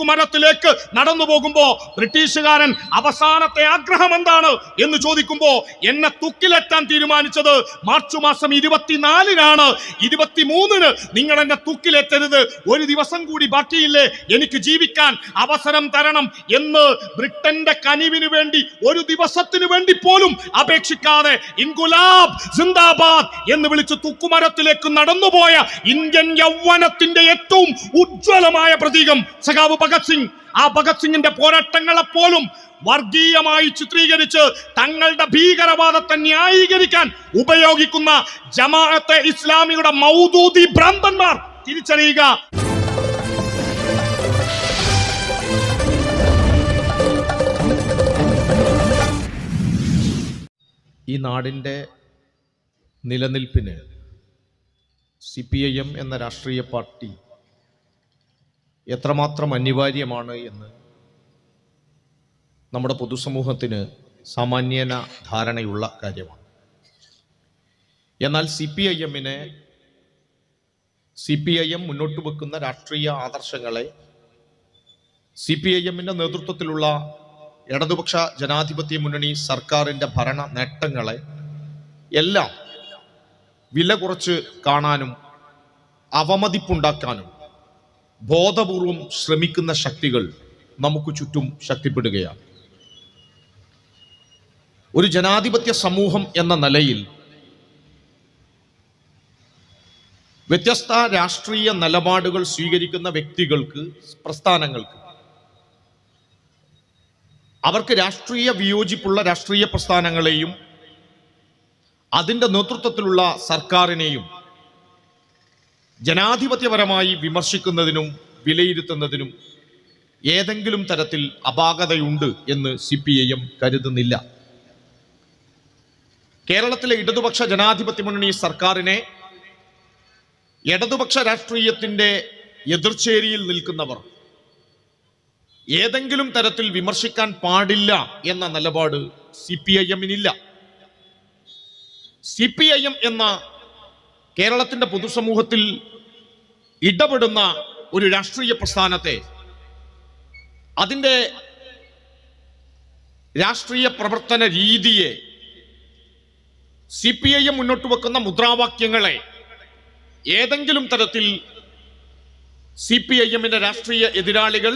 തൂക്കുമരത്തിലേക്ക് നടന്നു പോകുമ്പോ ബ്രിട്ടീഷുകാരൻ അവസാനത്തെ ആഗ്രഹം എന്താണ് എന്ന് ചോദിക്കുമ്പോ എന്നെ തുക്കിലെത്താൻ തീരുമാനിച്ചത് മാർച്ച് മാസം ഇരുപത്തിനാലിനാണ്. ഇരുപത്തിമൂന്നിന് നിങ്ങൾ എന്നെ തുക്കിലെത്തരുത്. ഒരു ദിവസം കൂടി ബാക്കിയില്ലേ? എനിക്ക് ജീവിക്കാൻ അവസരം തരണം എന്ന് ബ്രിട്ടന്റെ കനിവിന് വേണ്ടി ഒരു ദിവസത്തിന് വേണ്ടി പോലും അപേക്ഷിക്കാതെ ഇൻകുലാബ് സിന്ദാബാദ് എന്ന് വിളിച്ച് തുക്കുമരത്തിലേക്ക് നടന്നുപോയ ഇന്ത്യൻ യൗവനത്തിന്റെ ഏറ്റവും ഉജ്ജ്വലമായ പ്രതീകം സഖാവ് ഭഗത് സിംഗ് ആ ഭഗത് സിംഗിന്റെ പോരാട്ടങ്ങളെ പോലും വർഗീയമായി ചിത്രീകരിച്ച് തങ്ങളുടെ ഭീകരവാദത്തെ ന്യായീകരിക്കാൻ ഉപയോഗിക്കുന്ന ജമാഅത്തെ ഇസ്ലാമിയുടെ മൗദൂദി ഭ്രാന്തന്മാർ തിരിച്ചറിയുക. ഈ നാടിന്റെ നിലനിൽപ്പിന് സി പി ഐ എം എന്ന രാഷ്ട്രീയ പാർട്ടി എത്രമാത്രം അനിവാര്യമാണ് എന്ന് നമ്മുടെ പൊതുസമൂഹത്തിന് സാമാന്യന ധാരണയുള്ള കാര്യമാണ്. എന്നാൽ സി പി ഐ എമ്മിനെ സി പി ഐ എം മുന്നോട്ട് വെക്കുന്ന രാഷ്ട്രീയ ആദർശങ്ങളെ സി പി ഐ എമ്മിന്റെ നേതൃത്വത്തിലുള്ള ഇടതുപക്ഷ ജനാധിപത്യ മുന്നണി സർക്കാരിന്റെ ഭരണ നേട്ടങ്ങളെ എല്ലാം വില കുറച്ച് കാണാനും അവമതിപ്പുണ്ടാക്കാനും ബോധപൂർവം ശ്രമിക്കുന്ന ശക്തികൾ നമുക്ക് ചുറ്റും ശക്തിപ്പെടുകയാണ്. ഒരു ജനാധിപത്യ സമൂഹം എന്ന നിലയിൽ വ്യത്യസ്ത രാഷ്ട്രീയ നിലപാടുകൾ സ്വീകരിക്കുന്ന വ്യക്തികൾക്ക് പ്രസ്ഥാനങ്ങൾക്ക് അവർക്ക് രാഷ്ട്രീയ വിയോജിപ്പുള്ള രാഷ്ട്രീയ പ്രസ്ഥാനങ്ങളെയും അതിന്റെ നേതൃത്വത്തിലുള്ള സർക്കാരിനെയും ജനാധിപത്യപരമായി വിമർശിക്കുന്നതിനും വിലയിരുത്തുന്നതിനും ഏതെങ്കിലും തരത്തിൽ അപാകതയുണ്ട് എന്ന് സി പി ഐ കരുതുന്നില്ല. കേരളത്തിലെ ഇടതുപക്ഷ ജനാധിപത്യ മുന്നണി സർക്കാരിനെ ഇടതുപക്ഷ രാഷ്ട്രീയത്തിന്റെ എതിർച്ചേരിയിൽ നിൽക്കുന്നവർ ഏതെങ്കിലും തരത്തിൽ വിമർശിക്കാൻ പാടില്ല എന്ന നിലപാട് സി പി ഐ എമ്മിനില്ല സി പി ഐ എം എന്ന കേരളത്തിന്റെ പൊതുസമൂഹത്തിൽ ഇടപെടുന്ന ഒരു രാഷ്ട്രീയ പ്രസ്ഥാനത്തെ അതിന്റെ രാഷ്ട്രീയ പ്രവർത്തന രീതിയെ സി പി ഐ എം മുന്നോട്ട് വെക്കുന്ന മുദ്രാവാക്യങ്ങളെ ഏതെങ്കിലും തരത്തിൽ സി പി ഐ എമ്മിന്റെ രാഷ്ട്രീയ എതിരാളികൾ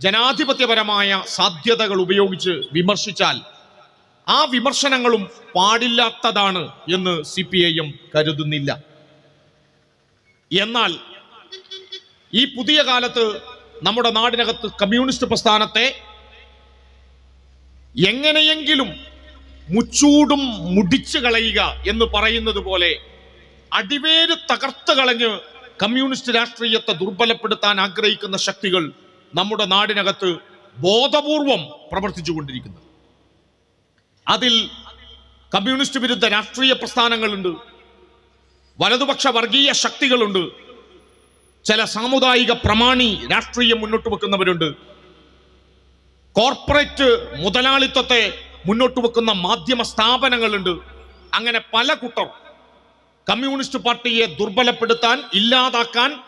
ജനാധിപത്യപരമായ സാധ്യതകൾ ഉപയോഗിച്ച് വിമർശിച്ചാൽ ആ വിമർശനങ്ങളും പാടില്ലാത്തതാണ് എന്ന് സി പി ഐ എം കരുതുന്നില്ല. എന്നാൽ ഈ പുതിയ കാലത്ത് നമ്മുടെ നാടിനകത്ത് കമ്മ്യൂണിസ്റ്റ് പ്രസ്ഥാനത്തെ എങ്ങനെയെങ്കിലും മുച്ചൂടും മുടിച്ചു കളയുക എന്ന് പറയുന്നത് പോലെ അടിവേര് തകർത്ത് കളഞ്ഞ് കമ്മ്യൂണിസ്റ്റ് രാഷ്ട്രീയത്തെ ദുർബലപ്പെടുത്താൻ ആഗ്രഹിക്കുന്ന ശക്തികൾ നമ്മുടെ നാടിനകത്ത് ബോധപൂർവം പ്രവർത്തിച്ചുകൊണ്ടിരിക്കുന്നത് അതിൽ കമ്മ്യൂണിസ്റ്റ് വിരുദ്ധ രാഷ്ട്രീയ പ്രസ്ഥാനങ്ങളുണ്ട്. വലതുപക്ഷ വർഗീയ ശക്തികളുണ്ട്. ചില സാമുദായിക പ്രമാണി രാഷ്ട്രീയം മുന്നോട്ട് വെക്കുന്നവരുണ്ട്. കോർപ്പറേറ്റ് മുതലാളിത്തത്തെ മുന്നോട്ട് വെക്കുന്ന മാധ്യമ സ്ഥാപനങ്ങളുണ്ട്. അങ്ങനെ പല കൂട്ടർ കമ്മ്യൂണിസ്റ്റ് പാർട്ടിയെ ദുർബലപ്പെടുത്താൻ ഇല്ലാതാക്കാൻ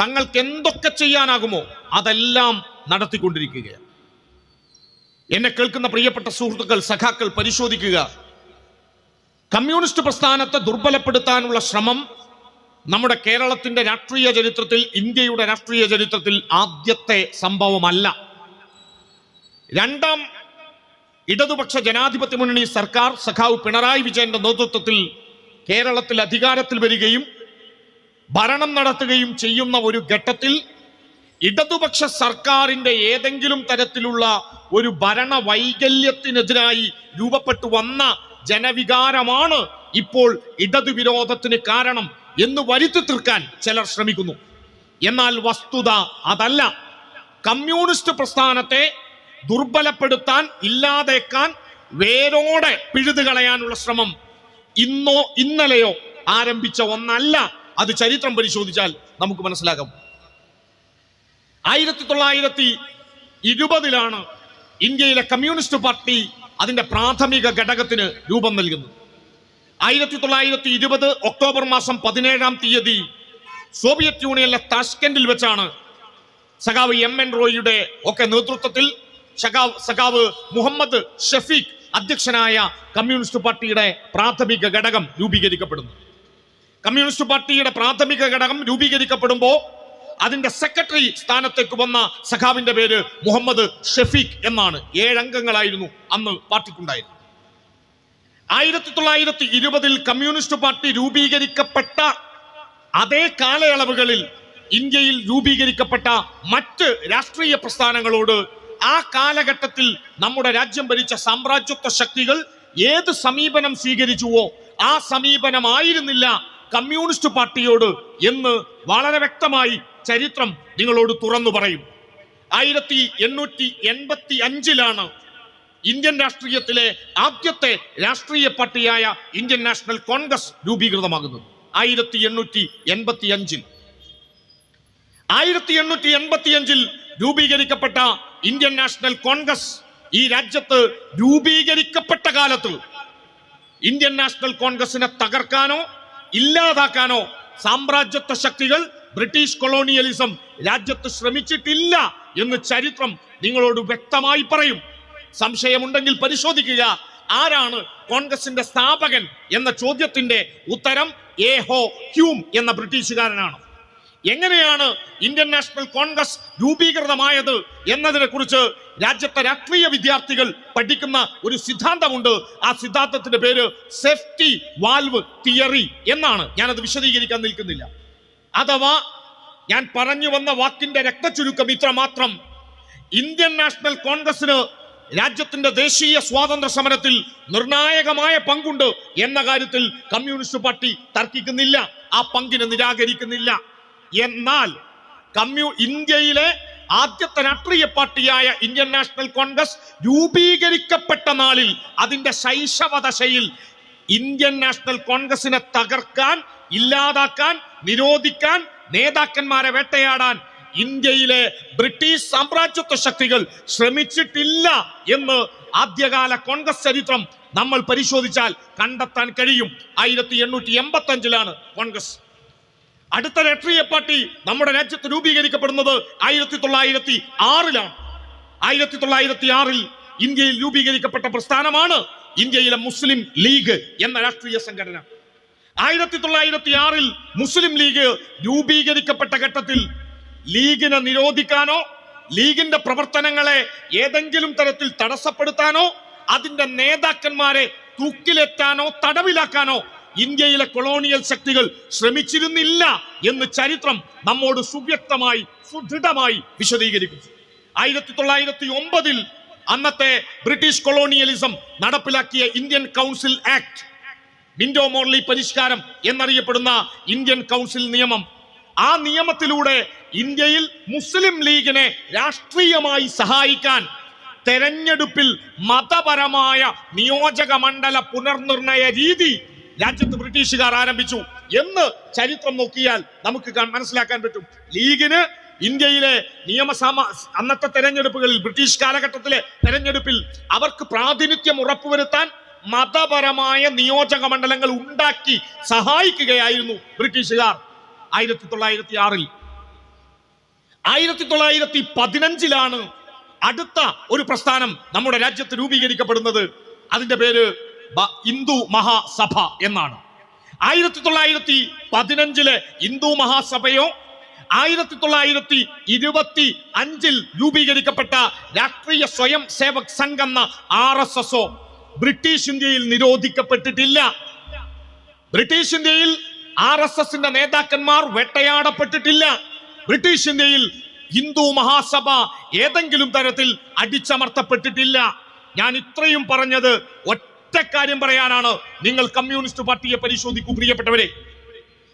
തങ്ങൾക്ക് എന്തൊക്കെ ചെയ്യാനാകുമോ അതെല്ലാം നടത്തിക്കൊണ്ടിരിക്കുകയാണ്. എന്നെ കേൾക്കുന്ന പ്രിയപ്പെട്ട സുഹൃത്തുക്കൾ സഖാക്കൾ പരിശോധിക്കുക. കമ്മ്യൂണിസ്റ്റ് പ്രസ്ഥാനത്തെ ദുർബലപ്പെടുത്താനുള്ള ശ്രമം നമ്മുടെ കേരളത്തിന്റെ രാഷ്ട്രീയ ചരിത്രത്തിൽ ഇന്ത്യയുടെ രാഷ്ട്രീയ ചരിത്രത്തിൽ ആദ്യത്തെ സംഭവമല്ല. രണ്ടാം ഇടതുപക്ഷ ജനാധിപത്യ മുന്നണി സർക്കാർ സഖാവ് പിണറായി വിജയന്റെ നേതൃത്വത്തിൽ കേരളത്തിൽ അധികാരത്തിൽ വരികയും ഭരണം നടത്തുകയും ചെയ്യുന്ന ഒരു ഘട്ടത്തിൽ ഇടതുപക്ഷ സർക്കാരിന്റെ ഏതെങ്കിലും തരത്തിലുള്ള ഒരു ഭരണ വൈകല്യത്തിനെതിരായി രൂപപ്പെട്ടു വന്ന ജനവികാരമാണ് ഇപ്പോൾ ഇടതുവിരോധത്തിന് കാരണം എന്ന് വരുത്തി തീർക്കാൻ ചിലർ ശ്രമിക്കുന്നു. എന്നാൽ വസ്തുത അതല്ല. കമ്മ്യൂണിസ്റ്റ് പ്രസ്ഥാനത്തെ ദുർബലപ്പെടുത്താൻ ഇല്ലാതേക്കാൻ വേരോടെ പിഴുതു കളയാനുള്ള ശ്രമം ഇന്നോ ഇന്നലെയോ ആരംഭിച്ച ഒന്നല്ല. അത് ചരിത്രം പരിശോധിച്ചാൽ നമുക്ക് മനസ്സിലാകാം ആയിരത്തി തൊള്ളായിരത്തി ഇരുപതിലാണ് ഇന്ത്യയിലെ കമ്മ്യൂണിസ്റ്റ് പാർട്ടി അതിന്റെ പ്രാഥമിക ഘടകത്തിന് രൂപം നൽകുന്നത്. ആയിരത്തി തൊള്ളായിരത്തി ഇരുപത് ഒക്ടോബർ മാസം പതിനേഴാം തീയതി സോവിയറ്റ് യൂണിയനിലെ താഷ്കെന്റിൽ വെച്ചാണ് സഖാവ് എം എൻ റോയിയുടെ ഒക്കെ നേതൃത്വത്തിൽ സഖാവ് സഖാവ് മുഹമ്മദ് ഷഫീഖ് അധ്യക്ഷനായ കമ്മ്യൂണിസ്റ്റ് പാർട്ടിയുടെ പ്രാഥമിക ഘടകം രൂപീകരിക്കപ്പെടുന്നു. കമ്മ്യൂണിസ്റ്റ് പാർട്ടിയുടെ പ്രാഥമിക ഘടകം രൂപീകരിക്കപ്പെടുമ്പോൾ അതിന്റെ സെക്രട്ടറി സ്ഥാനത്തേക്ക് വന്ന സഖാവിന്റെ പേര് മുഹമ്മദ് ഷെഫീഖ് എന്നാണ്. ഏഴംഗങ്ങളായിരുന്നു അന്ന് പാർട്ടിക്കുണ്ടായിരുന്നത്. ആയിരത്തി തൊള്ളായിരത്തി ഇരുപതിൽ കമ്മ്യൂണിസ്റ്റ് പാർട്ടി രൂപീകരിക്കപ്പെട്ട അതേ കാലയളവുകളിൽ ഇന്ത്യയിൽ രൂപീകരിക്കപ്പെട്ട മറ്റ് രാഷ്ട്രീയ പ്രസ്ഥാനങ്ങളോട് ആ കാലഘട്ടത്തിൽ നമ്മുടെ രാജ്യം ഭരിച്ച സാമ്രാജ്യത്വ ശക്തികൾ ഏത് സമീപനം സ്വീകരിച്ചുവോ ആ സമീപനമായിരുന്നില്ല കമ്മ്യൂണിസ്റ്റ് പാർട്ടിയോട് എന്ന് വളരെ വ്യക്തമായി ചരിത്രം നിങ്ങളോട് തുറന്നു പറയും. ആയിരത്തി എണ്ണൂറ്റി എൺപത്തി അഞ്ചിലാണ് ഇന്ത്യൻ രാഷ്ട്രീയത്തിലെ ആദ്യത്തെ രാഷ്ട്രീയ പാർട്ടിയായ ഇന്ത്യൻ നാഷണൽ കോൺഗ്രസ് രൂപീകൃതമാകുന്നത്. ആയിരത്തി എണ്ണൂറ്റി എൺപത്തി അഞ്ചിൽ ആയിരത്തി എണ്ണൂറ്റി എൺപത്തി അഞ്ചിൽ രൂപീകരിക്കപ്പെട്ട ഇന്ത്യൻ നാഷണൽ കോൺഗ്രസ് ഈ രാജ്യത്ത് രൂപീകരിക്കപ്പെട്ട കാലത്ത് ഇന്ത്യൻ നാഷണൽ കോൺഗ്രസിനെ തകർക്കാനോ ഇല്ലാതാക്കാനോ സാമ്രാജ്യത്വ ശക്തികൾ ബ്രിട്ടീഷ് കൊളോണിയലിസം രാജ്യത്ത് ശ്രമിച്ചിട്ടില്ല എന്ന് ചരിത്രം നിങ്ങളോട് വ്യക്തമായി പറയും. സംശയമുണ്ടെങ്കിൽ പരിശോധിക്കുക. ആരാണ് കോൺഗ്രസിന്റെ സ്ഥാപകൻ എന്ന ചോദ്യത്തിന്റെ ഉത്തരം? എ ഹോ ഹ്യൂം എന്ന ബ്രിട്ടീഷുകാരനാണ്. എങ്ങനെയാണ് ഇന്ത്യൻ നാഷണൽ കോൺഗ്രസ് രൂപീകൃതമായത് എന്നതിനെ കുറിച്ച് രാജ്യത്തെ രാഷ്ട്രീയ വിദ്യാർത്ഥികൾ പഠിക്കുന്ന ഒരു സിദ്ധാന്തമുണ്ട്. ആ സിദ്ധാന്തത്തിന്റെ പേര് സേഫ്റ്റി വാൽവ് തിയറി എന്നാണ്. ഞാനത് വിശദീകരിക്കാൻ നിൽക്കുന്നില്ല. അഥവാ ഞാൻ പറഞ്ഞു വന്ന വാക്കിന്റെ രക്തചുരുക്കം ഇത്ര മാത്രം ഇന്ത്യൻ നാഷണൽ കോൺഗ്രസിന് രാജ്യത്തിന്റെ ദേശീയ സ്വാതന്ത്ര്യ സമരത്തിൽ നിർണായകമായ പങ്കുണ്ട് എന്ന കാര്യത്തിൽ കമ്മ്യൂണിസ്റ്റ് പാർട്ടി തർക്കിക്കുന്നില്ല ആ പങ്കിനെ നിരാകരിക്കുന്നില്ല. എന്നാൽ കമ്മ്യൂ ഇന്ത്യയിലെ ആദ്യത്തെ രാഷ്ട്രീയ പാർട്ടിയായ ഇന്ത്യൻ നാഷണൽ കോൺഗ്രസ് രൂപീകരിക്കപ്പെട്ട നാളിൽ അതിന്റെ ശൈശവദശയിൽ ഇന്ത്യൻ നാഷണൽ കോൺഗ്രസിനെ തകർക്കാൻ ഇല്ലാതാക്കാൻ നിരോധിക്കാൻ നേതാക്കന്മാരെ വേട്ടയാടാൻ ഇന്ത്യയിലെ ബ്രിട്ടീഷ് സാമ്രാജ്യത്വ ശക്തികൾ ശ്രമിച്ചിട്ടില്ല എന്ന് ആദ്യകാല കോൺഗ്രസ് ചരിത്രം നമ്മൾ പരിശോധിച്ചാൽ കണ്ടെത്താൻ കഴിയും. ആയിരത്തി എണ്ണൂറ്റി എൺപത്തി അഞ്ചിലാണ് കോൺഗ്രസ്. അടുത്ത രാഷ്ട്രീയ പാർട്ടി നമ്മുടെ രാജ്യത്ത് രൂപീകരിക്കപ്പെടുന്നത് ആയിരത്തി തൊള്ളായിരത്തി ആറിലാണ്. ആയിരത്തി തൊള്ളായിരത്തി ആറിൽ ഇന്ത്യയിൽ രൂപീകരിക്കപ്പെട്ട പ്രസ്ഥാനമാണ് ഇന്ത്യയിലെ മുസ്ലിം ലീഗ് എന്ന രാഷ്ട്രീയ സംഘടന. ആയിരത്തി തൊള്ളായിരത്തി ആറിൽ മുസ്ലിം ലീഗ് രൂപീകരിക്കപ്പെട്ട ഘട്ടത്തിൽ ലീഗിനെ നിരോധിക്കാനോ ലീഗിന്റെ പ്രവർത്തനങ്ങളെ ഏതെങ്കിലും തരത്തിൽ തടസ്സപ്പെടുത്താനോ അതിന്റെ നേതാക്കന്മാരെ തൂക്കിലെത്താനോ തടവിലാക്കാനോ ഇന്ത്യയിലെ കൊളോണിയൽ ശക്തികൾ ശ്രമിച്ചിരുന്നില്ല എന്ന് ചരിത്രം നമ്മോട് സുവ്യക്തമായി സുദൃഢമായി വിശദീകരിക്കുന്നു. ആയിരത്തി തൊള്ളായിരത്തി ഒമ്പതിൽ അന്നത്തെ ബ്രിട്ടീഷ് കൊളോണിയലിസം നടപ്പിലാക്കിയ Indian council act Minto Morley പരിഷ്കാരം എന്നറിയപ്പെടുന്ന ഇന്ത്യൻ കൗൺസിൽ നിയമം. ആ നിയമത്തിലൂടെ ഇന്ത്യയിൽ മുസ്ലിം ലീഗിനെ രാഷ്ട്രീയമായി സഹായിക്കാൻ തെരഞ്ഞെടുപ്പിൽ മതപരമായ നിയോജക മണ്ഡല പുനർനിർണയ രീതി രാജ്യത്ത് ബ്രിട്ടീഷുകാർ ആരംഭിച്ചു എന്ന് ചരിത്രം നോക്കിയാൽ നമുക്ക് മനസ്സിലാക്കാൻ പറ്റും. ലീഗിന് ഇന്ത്യയിലെ നിയമസഭ അന്നത്തെ തെരഞ്ഞെടുപ്പുകളിൽ ബ്രിട്ടീഷ് കാലഘട്ടത്തിലെ തെരഞ്ഞെടുപ്പിൽ അവർക്ക് പ്രാതിനിധ്യം ഉറപ്പുവരുത്താൻ മതപരമായ നിയോജക മണ്ഡലങ്ങൾ ഉണ്ടാക്കി സഹായിക്കുകയായിരുന്നു ബ്രിട്ടീഷുകാർ. ആയിരത്തി തൊള്ളായിരത്തി ആറിൽ. ആയിരത്തി തൊള്ളായിരത്തി പതിനഞ്ചിലാണ് അടുത്ത ഒരു പ്രസ്ഥാനം നമ്മുടെ രാജ്യത്ത് രൂപീകരിക്കപ്പെടുന്നത്. അതിന്റെ പേര് ഹിന്ദു മഹാസഭ എന്നാണ്. ആയിരത്തി തൊള്ളായിരത്തി പതിനഞ്ചിലെ ഹിന്ദു മഹാസഭയോ ആയിരത്തി തൊള്ളായിരത്തി ഇരുപത്തി അഞ്ചിൽ രൂപീകരിക്കപ്പെട്ട രാഷ്ട്രീയ സ്വയം സേവക് സംഘ് എന്ന ആർ എസ് എസോ ബ്രിട്ടീഷ് ഇന്ത്യയിൽ നിരോധിക്കപ്പെട്ടിട്ടില്ല. ബ്രിട്ടീഷ് ഇന്ത്യയിൽ ആർ എസ് എസിന്റെ നേതാക്കന്മാർ വെട്ടയാടപ്പെട്ടിട്ടില്ല. ബ്രിട്ടീഷ് ഇന്ത്യയിൽ ഹിന്ദു മഹാസഭ ഏതെങ്കിലും തരത്തിൽ അടിച്ചമർത്തപ്പെട്ടിട്ടില്ല. ഞാൻ ഇത്രയും പറഞ്ഞത് ഒറ്റ കാര്യം പറയാനാണ്. നിങ്ങൾ കമ്മ്യൂണിസ്റ്റ് പാർട്ടിയെ പരിശോധിക്കൂ പ്രിയപ്പെട്ടവരെ.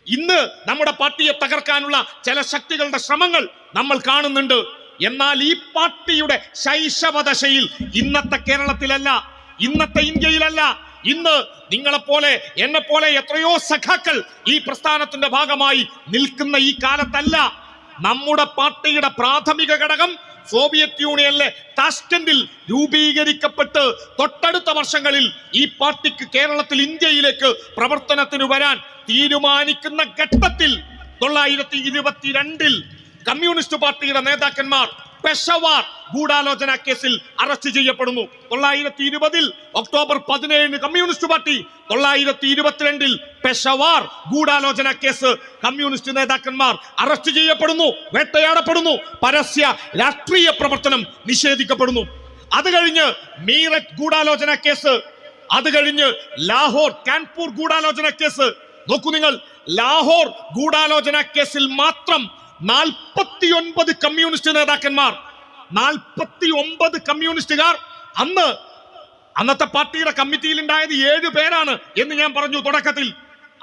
ഇന്ന് നമ്മുടെ പാർട്ടിയെ തകർക്കാനുള്ള ചില ശക്തികളുടെ ശ്രമങ്ങൾ നമ്മൾ കാണുന്നുണ്ട്. എന്നാൽ ഈ പാർട്ടിയുടെ ശൈശവദശയിൽ ഇന്നത്തെ കേരളത്തിലല്ല ഇന്നത്തെ ഇന്ത്യയിലല്ല. ഇന്ന് നിങ്ങളെപ്പോലെ എന്നെ പോലെ എത്രയോ സഖാക്കൾ ഈ പ്രസ്ഥാനത്തിന്റെ ഭാഗമായി നിൽക്കുന്ന ഈ കാലത്തല്ല. നമ്മുടെ പാർട്ടിയുടെ പ്രാഥമിക ഘടകം സോവിയറ്റ് യൂണിയനിലെ താഷ്കന്റിൽ രൂപീകരിക്കപ്പെട്ട് തൊട്ടടുത്ത വർഷങ്ങളിൽ ഈ പാർട്ടിക്ക് കേരളത്തിൽ ഇന്ത്യയിലേക്ക് പ്രവർത്തനത്തിന് വരാൻ തീരുമാനിക്കുന്ന ഘട്ടത്തിൽ തൊള്ളായിരത്തി ഇരുപത്തിരണ്ടിൽ കമ്മ്യൂണിസ്റ്റ് പാർട്ടിയുടെ നേതാക്കന്മാർ പെഷവാർ ഗൂഢാലോചന കേസിൽ അറസ്റ്റ് ചെയ്യപ്പെടുന്നു. തൊള്ളായിരത്തി ഇരുപതിൽ ഒക്ടോബർ പതിനേഴിന് കമ്മ്യൂണിസ്റ്റ് പാർട്ടി തൊള്ളായിരത്തി ഇരുപത്തിരണ്ടിൽ പെഷവാർ ഗൂഢാലോചന കേസ് കമ്മ്യൂണിസ്റ്റ് നേതാക്കന്മാർ അറസ്റ്റ് ചെയ്യപ്പെടുന്നു വേട്ടയാടപ്പെടുന്നു. പരസ്യ രാഷ്ട്രീയ പ്രവർത്തനം നിഷേധിക്കപ്പെടുന്നു. അത് കഴിഞ്ഞ് മീററ്റ് ഗൂഢാലോചന കേസ് അത് കഴിഞ്ഞ് ലാഹോർ കാൻപൂർ ഗൂഢാലോചന കേസ്. നോക്കൂ നിങ്ങൾ ലാഹോർ ഗൂഢാലോചന കേസിൽ മാത്രം നാൽപ്പത്തി ഒൻപത് കമ്മ്യൂണിസ്റ്റ് നേതാക്കന്മാർ നാൽപ്പത്തി ഒമ്പത് കമ്മ്യൂണിസ്റ്റുകാർ അന്ന് അന്നത്തെ പാർട്ടിയുടെ കമ്മിറ്റിയിൽ ഉണ്ടായത് ഏഴ് പേരാണ് എന്ന് ഞാൻ പറഞ്ഞു തുടക്കത്തിൽ.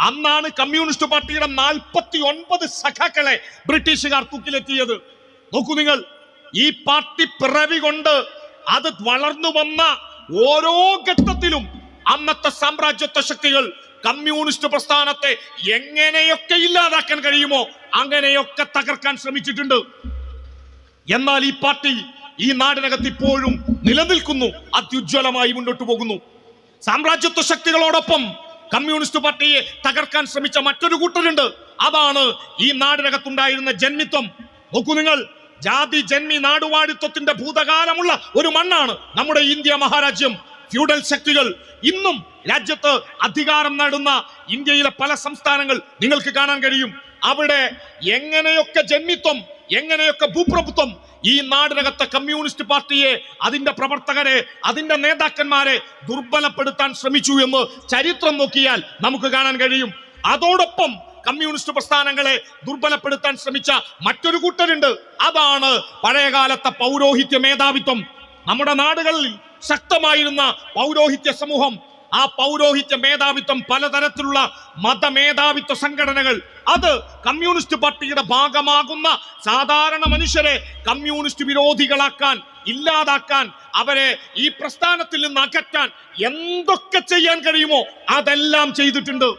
അന്നാണ് കമ്മ്യൂണിസ്റ്റ് പാർട്ടിയുടെ നാൽപ്പത്തി ഒൻപത് സഖാക്കളെ ബ്രിട്ടീഷുകാർ തൂക്കിലെത്തിയത്. നോക്കൂ നിങ്ങൾ ഈ പാർട്ടി പിറവി കൊണ്ട് അത് വളർന്നു വന്ന ഓരോ ഘട്ടത്തിലും അന്നത്തെ സാമ്രാജ്യത്വ ശക്തികൾ കമ്മ്യൂണിസ്റ്റ് പ്രസ്ഥാനത്തെ എങ്ങനെയൊക്കെ ഇല്ലാതാക്കാൻ കഴിയുമോ അങ്ങനെയൊക്കെ തകർക്കാൻ ശ്രമിച്ചിട്ടുണ്ട്. എന്നാൽ ഈ പാർട്ടി ഈ നാടിനകത്ത് ഇപ്പോഴും നിലനിൽക്കുന്നു അത്യുജ്വലമായി മുന്നോട്ട് പോകുന്നു. സാമ്രാജ്യത്വ ശക്തികളോടൊപ്പം കമ്മ്യൂണിസ്റ്റ് പാർട്ടിയെ തകർക്കാൻ ശ്രമിച്ച മറ്റൊരു കൂട്ടരുണ്ട്. അതാണ് ഈ നാടിനകത്തുണ്ടായിരുന്ന ജന്മിത്വം. നോക്കൂ നിങ്ങൾ ജാതി ജന്മി നാടുവാഴിത്വത്തിന്റെ ഭൂതകാലമുള്ള ഒരു മണ്ണാണ് നമ്മുടെ ഇന്ത്യ മഹാരാജ്യം. ഫ്യൂഡൽ ശക്തികൾ ഇന്നും രാജ്യത്ത് അധികാരം നേടുന്ന ഇന്ത്യയിലെ പല സംസ്ഥാനങ്ങൾ നിങ്ങൾക്ക് കാണാൻ കഴിയും. അവിടെ എങ്ങനെയൊക്കെ ജന്മിത്വം എങ്ങനെയൊക്കെ ഭൂപ്രഭുത്വം ഈ നാടിനകത്തെ കമ്മ്യൂണിസ്റ്റ് പാർട്ടിയെ അതിന്റെ പ്രവർത്തകരെ അതിന്റെ നേതാക്കന്മാരെ ദുർബലപ്പെടുത്താൻ ശ്രമിച്ചു എന്ന് ചരിത്രം നോക്കിയാൽ നമുക്ക് കാണാൻ കഴിയും. അതോടൊപ്പം കമ്മ്യൂണിസ്റ്റ് പ്രസ്ഥാനങ്ങളെ ദുർബലപ്പെടുത്താൻ ശ്രമിച്ച മറ്റൊരു കൂട്ടരുണ്ട്. അതാണ് പഴയകാലത്തെ പൗരോഹിത്യ മേധാവിത്വം. നമ്മുടെ നാടുകളിൽ ശക്തമായിരുന്ന പൗരോഹിത്യ സമൂഹം ആ പൗരോഹിത്യ മേധാവിത്വം പലതരത്തിലുള്ള മതമേധാവിത്വ സംഘടനകൾ. അത് കമ്മ്യൂണിസ്റ്റ് പാർട്ടിയുടെ ഭാഗമാകുന്ന സാധാരണ മനുഷ്യരെ കമ്മ്യൂണിസ്റ്റ് വിരോധികളാക്കാൻ ഇല്ലാതാക്കാൻ അവരെ ഈ പ്രസ്ഥാനത്തിൽ നിന്ന് അകറ്റാൻ എന്തൊക്കെ ചെയ്യാൻ കഴിയുമോ അതെല്ലാം ചെയ്തിട്ടുണ്ട്.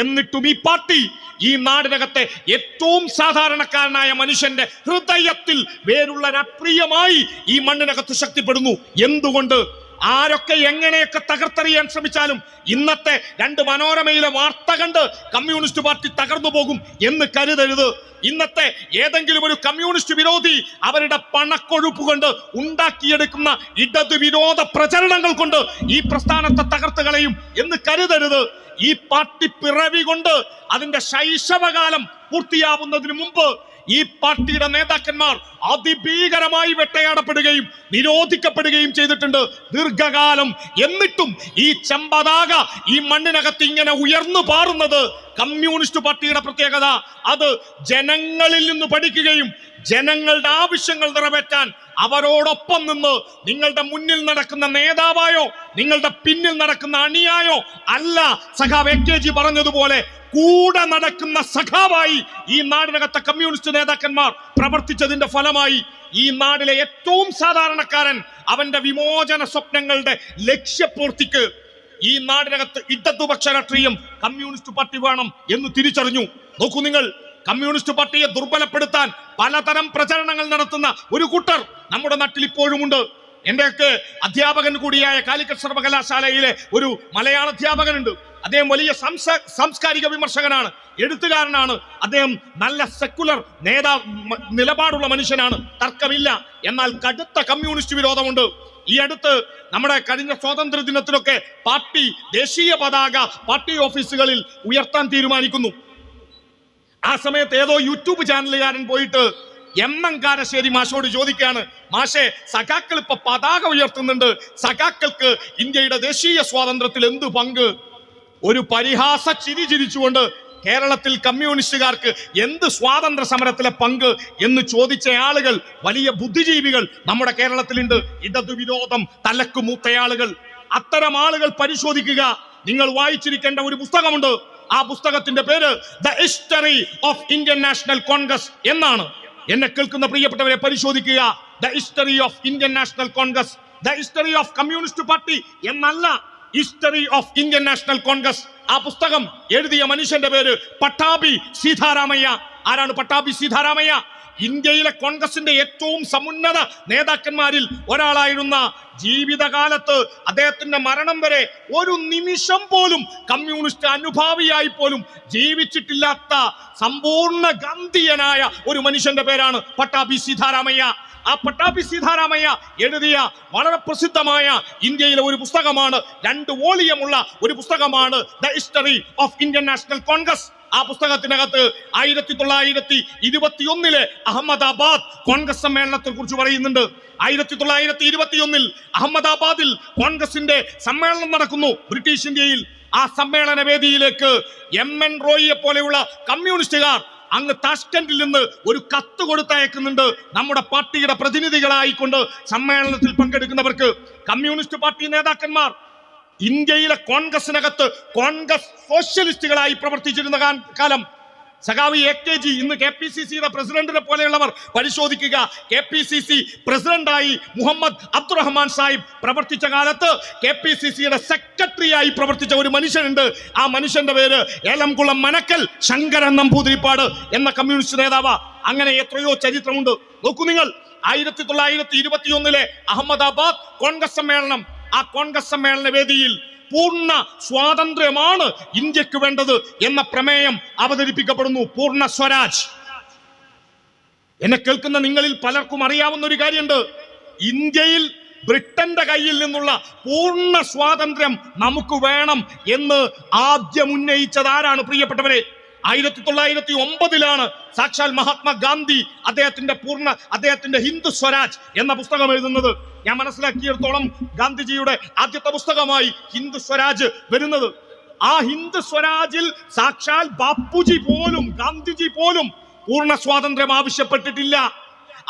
എന്നിട്ടും ഈ പാർട്ടി ഈ നാടിനകത്തെ ഏറ്റവും സാധാരണക്കാരനായ മനുഷ്യന്റെ ഹൃദയത്തിൽ വേരുള്ള രാഷ്ട്രീയമായി ഈ മണ്ണിനകത്ത് ശക്തിപ്പെടുന്നു. എന്തുകൊണ്ട്? ആരൊക്കെ എങ്ങനെയൊക്കെ തകർത്തെറിയാൻ ശ്രമിച്ചാലും ഇന്നത്തെ രണ്ട് മനോരമയിലെ വാർത്ത കണ്ട് കമ്മ്യൂണിസ്റ്റ് പാർട്ടി തകർന്നു പോകും എന്ന് കരുതരുത്. ഇന്നത്തെ ഏതെങ്കിലും ഒരു കമ്മ്യൂണിസ്റ്റ് വിരോധി അവരുടെ പണക്കൊഴുപ്പ് കൊണ്ട് ഉണ്ടാക്കിയെടുക്കുന്ന ഇടത് വിരോധ പ്രചരണങ്ങൾ കൊണ്ട് ഈ പ്രസ്ഥാനത്തെ തകർത്ത് കളയും എന്ന് കരുതരുത്. ഈ പാർട്ടി പിറവി കൊണ്ട് അതിന്റെ ശൈശവകാലം പൂർത്തിയാവുന്നതിന് മുമ്പ് ഈ പാർട്ടിയുടെ നേതാക്കന്മാർ അതിഭീകരമായി വെട്ടയാടപ്പെടുകയും നിരോധിക്കപ്പെടുകയും ചെയ്തിട്ടുണ്ട്. ദീർഘകാലം എന്നിട്ടും ഈ ചെമ്പതാക ഈ മണ്ണിനകത്ത് ഇങ്ങനെ ഉയർന്നു പാറുന്നത് കമ്മ്യൂണിസ്റ്റ് പാർട്ടിയുടെ പ്രത്യേകത. അത് ജനങ്ങളിൽ നിന്ന് പഠിക്കുകയും ജനങ്ങളുടെ ആവശ്യങ്ങൾ നിറവേറ്റാൻ അവരോടൊപ്പം നിന്ന് നിങ്ങളുടെ മുന്നിൽ നടക്കുന്ന നേതാവായോ നിങ്ങളുടെ പിന്നിൽ നടക്കുന്ന അണിയായോ അല്ല. സഖാവ് എ കെ ജി പറഞ്ഞതുപോലെ കൂടെ നടക്കുന്ന സഖാവായി ഈ നാടിനകത്തെ കമ്മ്യൂണിസ്റ്റ് നേതാക്കന്മാർ പ്രവർത്തിച്ചതിന്റെ ഫലമായി ഈ നാടിലെ ഏറ്റവും സാധാരണക്കാരൻ അവന്റെ വിമോചന സ്വപ്നങ്ങളുടെ ലക്ഷ്യപൂർത്തിക്ക് ഈ നാടിനകത്ത് ഇടതുപക്ഷ രാഷ്ട്രീയം കമ്മ്യൂണിസ്റ്റ് പാർട്ടി വേണം എന്ന് തിരിച്ചറിഞ്ഞു. നോക്കൂ നിങ്ങൾ കമ്മ്യൂണിസ്റ്റ് പാർട്ടിയെ ദുർബലപ്പെടുത്താൻ പലതരം പ്രചരണങ്ങൾ നടത്തുന്ന ഒരു കൂട്ടർ നമ്മുടെ നാട്ടിൽ ഇപ്പോഴുമുണ്ട്. എന്റെയൊക്കെ അധ്യാപകൻ കൂടിയായ കാലിക്കറ്റ് സർവകലാശാലയിലെ ഒരു മലയാള അധ്യാപകനുണ്ട്. അദ്ദേഹം വലിയ സംസ സാംസ്കാരിക വിമർശകനാണ് എഴുത്തുകാരനാണ്. അദ്ദേഹം നല്ല സെക്കുലർ നേതാ നിലപാടുള്ള മനുഷ്യനാണ്. തർക്കമില്ല. എന്നാൽ കടുത്ത കമ്മ്യൂണിസ്റ്റ് വിരോധമുണ്ട്. ഈ അടുത്ത് നമ്മുടെ കഴിഞ്ഞ സ്വാതന്ത്ര്യ ദിനത്തിലൊക്കെ പാർട്ടി ദേശീയ പതാക പാർട്ടി ഓഫീസുകളിൽ ഉയർത്താൻ തീരുമാനിക്കുന്നു. ആ സമയത്ത് ഏതോ യൂട്യൂബ് ചാനലുകാരൻ പോയിട്ട് എം കാരശ്ശേരി മാഷോട് ചോദിക്കുകയാണ് മാഷെ സഖാക്കൾ ഇപ്പൊ പതാക ഉയർത്തുന്നുണ്ട്. സഖാക്കൾക്ക് ഇന്ത്യയുടെ ദേശീയ സ്വാതന്ത്ര്യത്തിൽ എന്ത് പങ്ക്? ഒരു പരിഹാസ ചിരി ചിരിച്ചുകൊണ്ട് കേരളത്തിൽ കമ്മ്യൂണിസ്റ്റുകാർക്ക് എന്ത് സ്വാതന്ത്ര്യ സമരത്തിലെ പങ്ക് എന്ന് ചോദിച്ച ആളുകൾ വലിയ ബുദ്ധിജീവികൾ നമ്മുടെ കേരളത്തിലുണ്ട്. ഇടതുവിരോധം തലക്ക് മൂത്തയാളുകൾ അത്തരം ആളുകൾ പരിശോധിക്കുക. നിങ്ങൾ വായിച്ചിരിക്കേണ്ട ഒരു പുസ്തകമുണ്ട്. ആ പുസ്തകത്തിന്റെ പേര് the history of Indian National Congress എന്നാണ്. എന്നെ കേൾക്കുന്ന പ്രിയപ്പെട്ടവരെ പരിശോധിക്കുക. The history of Indian National Congress the history of communist party എന്നല്ല history of Indian National Congress ആ പുസ്തകം എഴുതിയ മനുഷ്യന്റെ പേര് പട്ടാഭി സീതാരാമയ്യ. ആരാണ് പട്ടാഭി സീതാരാമയ്യ? ഇന്ത്യയിലെ കോൺഗ്രസിന്റെ ഏറ്റവും സമുന്നത നേതാക്കന്മാരിൽ ഒരാളായിരുന്ന ജീവിതകാലത്ത് അദ്ദേഹത്തിന്റെ മരണം വരെ ഒരു നിമിഷം പോലും കമ്മ്യൂണിസ്റ്റ് അനുഭാവിയായി പോലും ജീവിച്ചിട്ടില്ലാത്ത സമ്പൂർണ ഗാന്ധിയനായ ഒരു മനുഷ്യന്റെ പേരാണ് പട്ടാഭി സീതാരാമയ്യ. ആ പട്ടാഭി സീതാരാമയ്യ എഴുതിയ വളരെ പ്രസിദ്ധമായ ഇന്ത്യയിലെ ഒരു പുസ്തകമാണ് രണ്ട് വോളിയമുള്ള ഒരു പുസ്തകമാണ് the history of Indian National Congress. ആ പുസ്തകത്തിനകത്ത് ആയിരത്തി തൊള്ളായിരത്തി ഇരുപത്തിയൊന്നിലെ അഹമ്മദാബാദ് കോൺഗ്രസ് സമ്മേളനത്തെ കുറിച്ച് പറയുന്നുണ്ട്. ആയിരത്തി തൊള്ളായിരത്തി ഇരുപത്തിയൊന്നിൽ അഹമ്മദാബാദിൽ കോൺഗ്രസിന്റെ സമ്മേളനം നടക്കുന്നു ബ്രിട്ടീഷ് ഇന്ത്യയിൽ. ആ സമ്മേളന വേദിയിലേക്ക് എം എൻ റോയിയെ പോലെയുള്ള കമ്മ്യൂണിസ്റ്റുകാർ അങ്ങ് താഷ്കൻഡിൽ നിന്ന് ഒരു കത്ത് കൊടുത്തയക്കുന്നുണ്ട്. നമ്മുടെ പാർട്ടിയുടെ പ്രതിനിധികളായിക്കൊണ്ട് സമ്മേളനത്തിൽ പങ്കെടുക്കുന്നവർക്ക്. കമ്മ്യൂണിസ്റ്റ് പാർട്ടി നേതാക്കന്മാർ ഇന്ത്യയിലെ കോൺഗ്രസിനകത്ത് കോൺഗ്രസ് സോഷ്യലിസ്റ്റുകളായി പ്രവർത്തിച്ചിരുന്ന കാലം സഖാവി എ കെ ജി ഇന്ന് കെ പി സി സിയുടെ പ്രസിഡന്റിനെ പോലെയുള്ളവർ പരിശോധിക്കുക. കെ പി സി സി പ്രസിഡന്റായി മുഹമ്മദ് അബ്ദുറഹ്മാൻ സാഹിബ് പ്രവർത്തിച്ച കാലത്ത് കെ പി സി സിയുടെ സെക്രട്ടറിയായി പ്രവർത്തിച്ച ഒരു മനുഷ്യനുണ്ട്. ആ മനുഷ്യന്റെ പേര് ഏലംകുളം മനക്കൽ ശങ്കരൻ നമ്പൂതിരിപ്പാട് എന്ന കമ്മ്യൂണിസ്റ്റ് നേതാവ്. അങ്ങനെ എത്രയോ ചരിത്രമുണ്ട്. നോക്കൂ നിങ്ങൾ ആയിരത്തി തൊള്ളായിരത്തി ഇരുപത്തിയൊന്നിലെ അഹമ്മദാബാദ് കോൺഗ്രസ് സമ്മേളനം ആ കോൺഗ്രസ് സമ്മേളന വേദിയിൽ പൂർണ സ്വാതന്ത്ര്യമാണ് ഇന്ത്യയ്ക്ക് വേണ്ടത് എന്ന പ്രമേയം അവതരിപ്പിക്കപ്പെടുന്നു. പൂർണ സ്വരാജ്. എന്നെ കേൾക്കുന്ന നിങ്ങളിൽ പലർക്കും അറിയാവുന്ന ഒരു കാര്യമുണ്ട്. ഇന്ത്യയിൽ ബ്രിട്ടന്റെ കയ്യിൽ നിന്നുള്ള പൂർണ സ്വാതന്ത്ര്യം നമുക്ക് വേണം എന്ന് ആദ്യം ഉന്നയിച്ചത് ആരാണ്? പ്രിയപ്പെട്ടവരെ ആയിരത്തി തൊള്ളായിരത്തി ഒമ്പതിലാണ് സാക്ഷാൽ മഹാത്മാഗാന്ധി അദ്ദേഹത്തിന്റെ പൂർണ അദ്ദേഹത്തിന്റെ ഹിന്ദു സ്വരാജ് എന്ന പുസ്തകം എഴുതുന്നത്. ഞാൻ മനസ്സിലാക്കിയിടത്തോളം ഗാന്ധിജിയുടെ ആദ്യത്തെ പുസ്തകമായി ഹിന്ദു സ്വരാജ് വരുന്നത്. ആ ഹിന്ദു സ്വരാജിൽ സാക്ഷാൽ ബാപ്പുജി പോലും ഗാന്ധിജി പോലും പൂർണ സ്വാതന്ത്ര്യം ആവശ്യപ്പെട്ടിട്ടില്ല.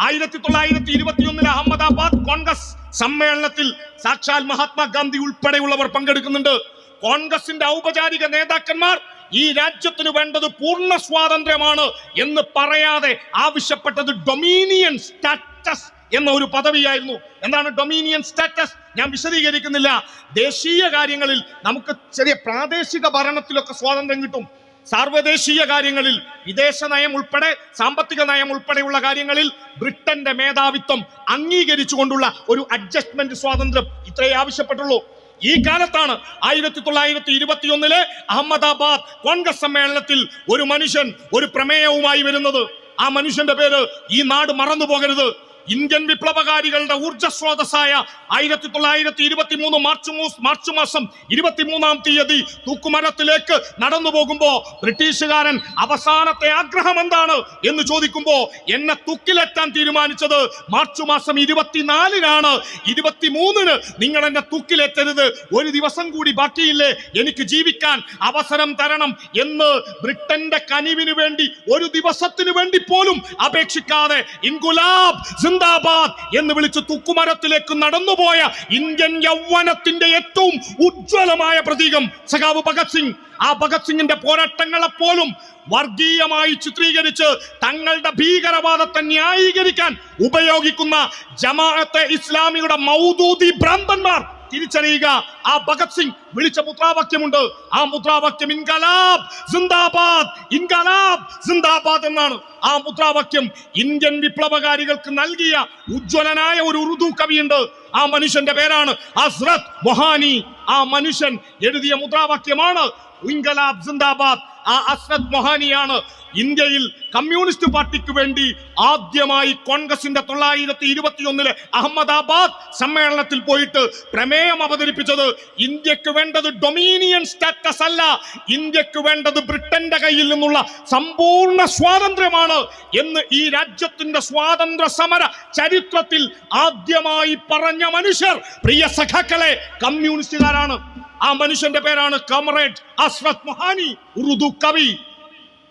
ആയിരത്തി തൊള്ളായിരത്തി ഇരുപത്തിയൊന്നിലെ അഹമ്മദാബാദ് കോൺഗ്രസ് സമ്മേളനത്തിൽ സാക്ഷാൽ മഹാത്മാഗാന്ധി ഉൾപ്പെടെയുള്ളവർ പങ്കെടുക്കുന്നുണ്ട്. കോൺഗ്രസിന്റെ ഔപചാരിക നേതാക്കന്മാർ ഈ രാജ്യത്തിന് വേണ്ടത് പൂർണ സ്വാതന്ത്ര്യമാണ് എന്ന് പറയാതെ ആവശ്യപ്പെട്ടത് ഡൊമീനിയൻ സ്റ്റാറ്റസ് എന്ന ഒരു പദവിയായിരുന്നു. എന്താണ് ഡൊമീനിയൻ സ്റ്റാറ്റസ് ഞാൻ വിശദീകരിക്കുന്നില്ല. ദേശീയ കാര്യങ്ങളിൽ നമുക്ക് ചെറിയ പ്രാദേശിക ഭരണത്തിലൊക്കെ സ്വാതന്ത്ര്യം കിട്ടും. സാർവദേശീയ കാര്യങ്ങളിൽ വിദേശ നയം ഉൾപ്പെടെ സാമ്പത്തിക നയം ഉൾപ്പെടെയുള്ള കാര്യങ്ങളിൽ ബ്രിട്ടന്റെ മേധാവിത്വം അംഗീകരിച്ചുകൊണ്ടുള്ള ഒരു അഡ്ജസ്റ്റ്മെന്റ് സ്വാതന്ത്ര്യം ഇത്രയേ ആവശ്യപ്പെട്ടുള്ളൂ. ഈ കാലത്താണ് ആയിരത്തി തൊള്ളായിരത്തി ഇരുപത്തിയൊന്നിലെ അഹമ്മദാബാദ് കോൺഗ്രസ് സമ്മേളനത്തിൽ ഒരു മനുഷ്യൻ ഒരു പ്രമേയവുമായി വരുന്നത്. ആ മനുഷ്യന്റെ പേര് ഈ നാട് മറന്നു പോകരുത് ഇന്ത്യൻ വിപ്ലവകാരികളുടെ ഊർജസ്രോതസ്സായ ആയിരത്തി തൊള്ളായിരത്തി ഇരുപത്തി മൂന്ന് മാർച്ച് മാർച്ച് മാസം ഇരുപത്തിമൂന്നാം തീയതി തൂക്കുമരത്തിലേക്ക് നടന്നു പോകുമ്പോ ബ്രിട്ടീഷുകാരൻ അവസാനത്തെ ആഗ്രഹം എന്താണ് എന്ന് ചോദിക്കുമ്പോ എന്നെ തൂക്കിലെത്താൻ തീരുമാനിച്ചത് മാർച്ച് മാസം ഇരുപത്തിനാലിനാണ്. ഇരുപത്തിമൂന്നിന് നിങ്ങൾ എന്നെ തൂക്കിലെത്തരുത് ഒരു ദിവസം കൂടി ബാക്കിയില്ലേ? എനിക്ക് ജീവിക്കാൻ അവസരം തരണം എന്ന് ബ്രിട്ടന്റെ കനിവിന് വേണ്ടി ഒരു ദിവസത്തിന് വേണ്ടി പോലും അപേക്ഷിക്കാതെ ഇൻകുലാബ് സിന്ദാബാദ് എന്ന് വിളിച്ച് തുക്കുമരത്തിലേക്ക് നടന്നുപോയ ഇന്ത്യൻ യൗവനത്തിന്റെ ഏറ്റവും ഉജ്ജ്വലമായ പ്രതീകം സഖാവ് ഭഗത് സിംഗ്. ആ ഭഗത് സിംഗിന്റെ പോരാട്ടങ്ങളെ പോലും വർഗീയമായി ചിത്രീകരിച്ച് തങ്ങളുടെ ഭീകരവാദത്തെ ന്യായീകരിക്കാൻ ഉപയോഗിക്കുന്ന ജമാഅത്തെ ഇസ്ലാമിയുടെ മൗദൂദി ഭ്രാന്തന്മാർ തിരിച്ചറിയുക. ആ ഭഗത് സിംഗ് വിളിച്ച മുദ്രാവാക്യമുണ്ട്. ആ മുദ്രാവാക്യം ഇൻകലാബ് സിന്ദാബാദ് ഇൻകലാബ് സിന്ദാബാദ് എന്നാണ്. ആ മുദ്രാവാക്യം ഇന്ത്യൻ വിപ്ലവകാരികൾക്ക് നൽകിയ ഉജ്ജ്വലനായ ഒരു ഉറുദു കവിയുണ്ട്. ആ മനുഷ്യന്റെ പേരാണ് അസ്രത് മൊഹാനി. ആ മനുഷ്യൻ എഴുതിയ മുദ്രാവാക്യമാണ് ഇൻകലാബ് സിന്ദാബാദ്. ആ അസ്രത് മൊഹാനിയാണ് ഇന്ത്യയിൽ കമ്മ്യൂണിസ്റ്റ് പാർട്ടിക്ക് വേണ്ടി ആദ്യമായി കോൺഗ്രസിന്റെ തൊള്ളായിരത്തി ഇരുപത്തിയൊന്നിലെ അഹമ്മദാബാദ് സമ്മേളനത്തിൽ പോയിട്ട് പ്രമേയം അവതരിപ്പിച്ചത് ഇന്ത്യയ്ക്ക് വേണ്ടത് ഡൊമീനിയൻ സ്റ്റാറ്റസ് അല്ല. ഇന്ത്യയ്ക്ക് വേണ്ടത് ബ്രിട്ടന്റെ കയ്യിൽ നിന്നുള്ള സമ്പൂർണ സ്വാതന്ത്ര്യമാണ് എന്ന് ഈ രാജ്യത്തിന്റെ സ്വാതന്ത്ര്യ സമര ചരിത്രത്തിൽ ആദ്യമായി പറഞ്ഞ മനുഷ്യർ. പ്രിയ സഖാക്കളെ കമ്മ്യൂണിസ്റ്റുകാരാണ്. ആ മനുഷ്യന്റെ പേരാണ് കമറേഡ് അസ്രത് മൊഹാനി ഉറുദു കവി.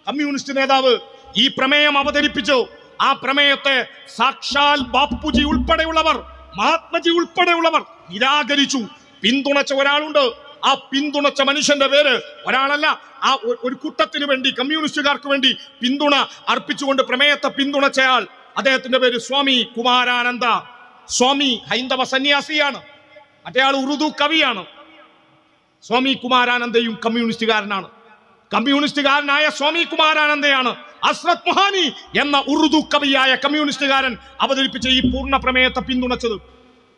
കമ്മ്യൂണിസ്റ്റ് നേതാവ് ഈ പ്രമേയം അവതരിപ്പിച്ചു. ആ പ്രമേയത്തെ സാക്ഷാൽ ബാപ്പുജി ഉൾപ്പെടെയുള്ളവർ മഹാത്മജി ഉൾപ്പെടെയുള്ളവർ നിരാകരിച്ചു. പിന്തുണച്ച ഒരാളുണ്ട്. ആ പിന്തുണച്ച മനുഷ്യന്റെ പേര് ഒരാളല്ല ആ ഒരു കൂട്ടത്തിന് വേണ്ടി കമ്മ്യൂണിസ്റ്റുകാർക്ക് വേണ്ടി പിന്തുണ അർപ്പിച്ചുകൊണ്ട് പ്രമേയത്തെ പിന്തുണച്ചയാൾ അദ്ദേഹത്തിന്റെ പേര് സ്വാമി കുമാരാനന്ദ. സ്വാമി ഹൈന്ദവ സന്യാസിയാണ്. മറ്റേയാൾ ഉറുദു കവിയാണ്. സ്വാമി കുമാരാനന്ദയും കമ്മ്യൂണിസ്റ്റുകാരനാണ്. കമ്മ്യൂണിസ്റ്റുകാരനായ സ്വാമി കുമാരാനന്ദയാണ് അസ്രത് മഹാനി എന്ന ഉറുദു കവിയായ കമ്മ്യൂണിസ്റ്റുകാരൻ അവതരിപ്പിച്ച ഈ പൂർണ പ്രമേയത്തെ പിന്തുണച്ചത്.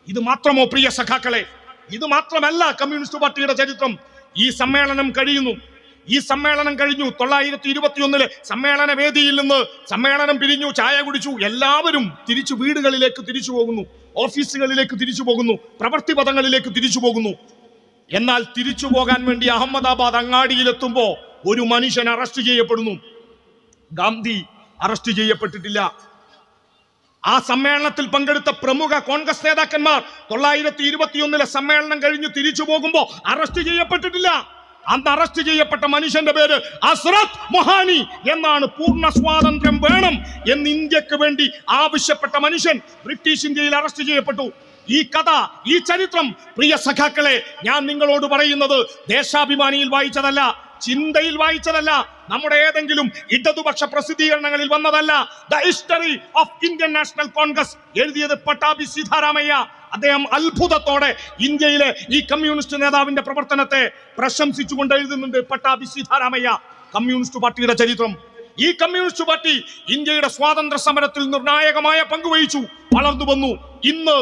ഇത് മാത്രമോ പ്രിയ സഖാക്കളെ? ഇത് മാത്രമല്ല കമ്മ്യൂണിസ്റ്റ് പാർട്ടിയുടെ ചരിത്രം. ഈ സമ്മേളനം കഴിയുന്നു. ഈ സമ്മേളനം കഴിഞ്ഞു. തൊള്ളായിരത്തി ഇരുപത്തിയൊന്നിലെ സമ്മേളന വേദിയിൽ നിന്ന് സമ്മേളനം പിരിഞ്ഞു ചായ കുടിച്ചു. എല്ലാവരും തിരിച്ചു വീടുകളിലേക്ക് തിരിച്ചു പോകുന്നു. ഓഫീസുകളിലേക്ക് തിരിച്ചു പോകുന്നു. പ്രവൃത്തി പദങ്ങളിലേക്ക് തിരിച്ചു പോകുന്നു. എന്നാൽ തിരിച്ചു പോകാൻ വേണ്ടി അഹമ്മദാബാദ് അങ്ങാടിയിലെത്തുമ്പോ ഒരു മനുഷ്യൻ അറസ്റ്റ് ചെയ്യപ്പെടുന്നു. ഗാന്ധി അറസ്റ്റ് ചെയ്യപ്പെട്ടിട്ടില്ല. ആ സമ്മേളനത്തിൽ പങ്കെടുത്ത പ്രമുഖ കോൺഗ്രസ് നേതാക്കന്മാർ തൊള്ളായിരത്തി ഇരുപത്തിയൊന്നിലെ സമ്മേളനം കഴിഞ്ഞ് തിരിച്ചു പോകുമ്പോ അറസ്റ്റ് ചെയ്യപ്പെട്ടിട്ടില്ല. അന്ന് അറസ്റ്റ് ചെയ്യപ്പെട്ട മനുഷ്യന്റെ പേര് അസ്രത് മൊഹാനി എന്നാണ് പൂർണ സ്വാതന്ത്ര്യം വേണം എന്ന് ഇന്ത്യയ്ക്ക് വേണ്ടി ആവശ്യപ്പെട്ട മനുഷ്യൻ ബ്രിട്ടീഷ് ഇന്ത്യയിൽ അറസ്റ്റ് ചെയ്യപ്പെട്ടു. ഈ കഥ ഈ ചരിത്രം പ്രിയ സഖാക്കളെ ഞാൻ നിങ്ങളോട് പറയുന്നത് ദേശാഭിമാനിയിൽ വായിച്ചതല്ല ചിന്തയിൽ വായിച്ചതല്ല നമ്മുടെ ഏതെങ്കിലും ഇടതുപക്ഷ പ്രസിദ്ധീകരണങ്ങളിൽ വന്നതല്ല. The history of Indian National Congress എഴുതിയത് പട്ടാഭി സീതാരാമയ്യ. അദ്ദേഹം അത്ഭുതത്തോടെ ഇന്ത്യയിലെ ഈ കമ്മ്യൂണിസ്റ്റ് നേതാവിന്റെ പ്രവർത്തനത്തെ പ്രശംസിച്ചുകൊണ്ട് എഴുതുന്നുണ്ട് പട്ടാഭി സീതാരാമയ്യ കമ്മ്യൂണിസ്റ്റ് പാർട്ടിയുടെ ചരിത്രം. ഈ കമ്മ്യൂണിസ്റ്റ് പാർട്ടി ഇന്ത്യയുടെ സ്വാതന്ത്ര്യ സമരത്തിൽ നിർണായകമായ പങ്കുവഹിച്ചു വളർന്നു വന്നു ഇന്ന്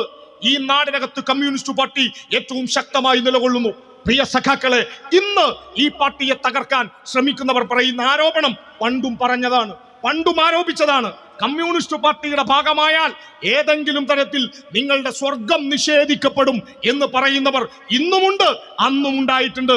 ഈ നാടിനകത്ത് കമ്മ്യൂണിസ്റ്റ് പാർട്ടി ഏറ്റവും ശക്തമായി നിലകൊള്ളുന്നു. പ്രിയ സഖാക്കളെ ഇന്ന് ഈ പാർട്ടിയെ തകർക്കാൻ ശ്രമിക്കുന്നവർ പറയുന്ന ആരോപണം പണ്ടും പറഞ്ഞതാണ് പണ്ടും ആരോപിച്ചതാണ്. കമ്മ്യൂണിസ്റ്റ് പാർട്ടിയുടെ ഭാഗമായാൽ ഏതെങ്കിലും തരത്തിൽ നിങ്ങളുടെ സ്വർഗം നിഷേധിക്കപ്പെടും എന്ന് പറയുന്നവർ ഇന്നുമുണ്ട് അന്നും ഉണ്ടായിട്ടുണ്ട്